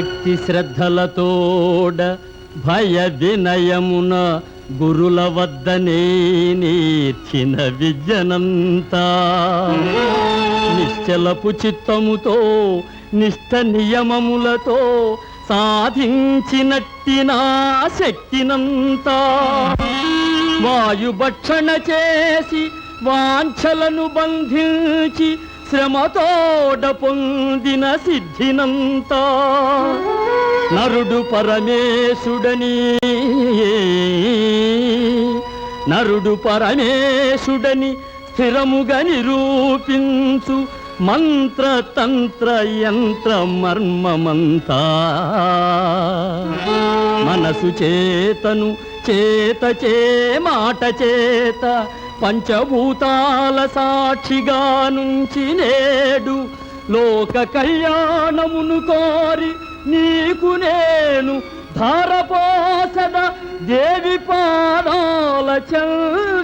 భక్తి శ్రద్ధలతోడ భయ వినయమున గురుల వద్దనే నేర్చిన విద్యనంతా నిశ్చలపు చిత్తముతో నిష్ట నియమములతో సాధించినట్టి నా శక్తినంతా. వాయుభక్షణ చేసి వాంఛలను బంధించి శ్రమతోడ పొందిన సిద్ధినంతా. నరుడు పరమేశుడని. నరుడు పరమేశుడని స్థిరముగా నిరూపించు మంత్ర తంత్ర యంత్ర మర్మమంతా. మనసు చేతను చేత చే మాట చేత పంచభూతాల సాక్షిగా నుంచి నేడు లోక కళ్యాణమును కోరి నీకు నేను ధారపోసద దేవి పాదాల చల్